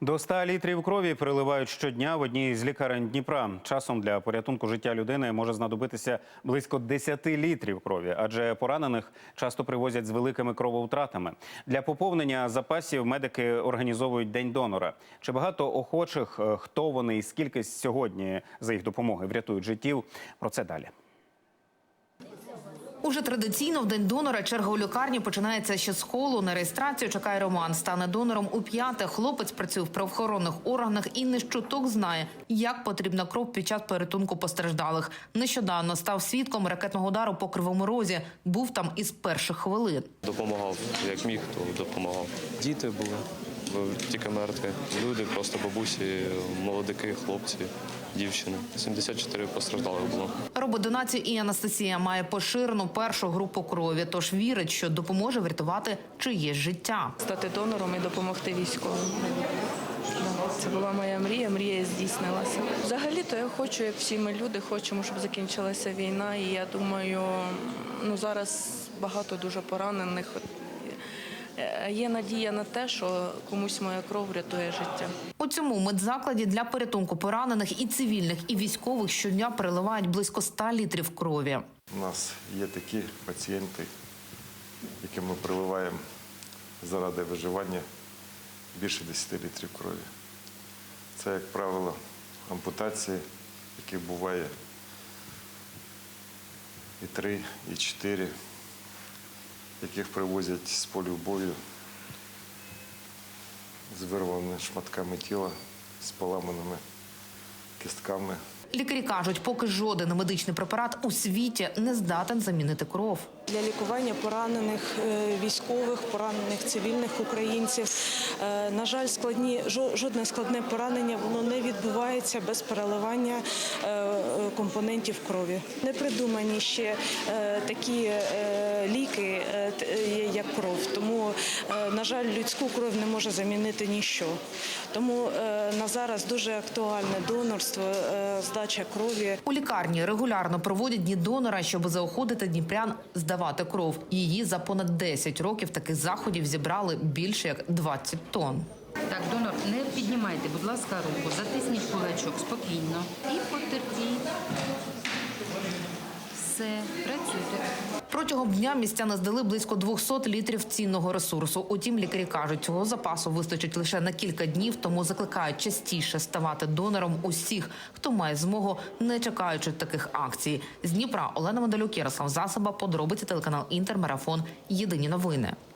До 100 літрів крові переливають щодня в одній з лікарень Дніпра. Часом для порятунку життя людини може знадобитися близько 10 літрів крові, адже поранених часто привозять з великими крововтратами. Для поповнення запасів медики організовують день донора. Чи багато охочих, е, хто вони і скільки сьогодні за їх допомоги врятують життів? Про це далі. Уже традиційно в день донора черга у лікарні починається ще з холу. На реєстрацію чекає Роман. Стане донором у п'яте. Хлопець працює в правоохоронних органах і не щоток знає, як потрібна кров під час порятунку постраждалих. Нещодавно став свідком ракетного удару по кривому розі. Був там із перших хвилин. Допомагав, як міг, то допомагав. Діти були, бо тільки мертві. Люди, просто бабусі, молодики, хлопці, дівчини. 74 постраждалих було. Робить донацію і Анастасія має поширену першу групу крові, тож вірить, що допоможе врятувати чиєсь життя. стати донором і допомогти військовим. Це була моя мрія, мрія здійснилася. Взагалі-то я хочу, як всі ми люди, хочемо, щоб закінчилася війна. І я думаю, ну зараз багато дуже поранених. Е, Є надія на те, що комусь моя кров врятує життя. У цьому медзакладі для порятунку поранених і цивільних, і військових щодня переливають близько 100 літрів крові. У нас є такі пацієнти, яким ми приливаємо заради виживання більше 10 літрів крові. Це, як правило, ампутації, яких буває і 3, і 4, яких привозять з полю бою з вирваними шматками тіла, з поламаними кістками. Лікарі кажуть, поки жоден медичний препарат у світі не здатен замінити кров. Для лікування поранених е, військових, поранених цивільних українців. Е, На жаль, складні жо- жодне складне поранення воно не відбувається без переливання е, компонентів крові. Не придумані ще такі ліки, як кров. Тому, на жаль, людську кров не може замінити ніщо. Тому на зараз дуже актуальне донорство, здача крові. У лікарні регулярно проводять дні донора, щоб заохотити дніпрян здавати кров. Її за понад 10 років таких заходів зібрали більше як 20 тонн. Так, донор, не піднімайте, будь ласка, руку, затисніть кулачок спокійно і потерпіть. Протягом дня містяни здали близько 200 літрів цінного ресурсу. Утім, лікарі кажуть, цього запасу вистачить лише на кілька днів, тому закликають частіше ставати донором усіх, хто має змогу, не чекаючи таких акцій. З Дніпра Олена Мандалюк, Ярослав Засоба, подробиці телеканал Інтер, Марафон. Єдині новини.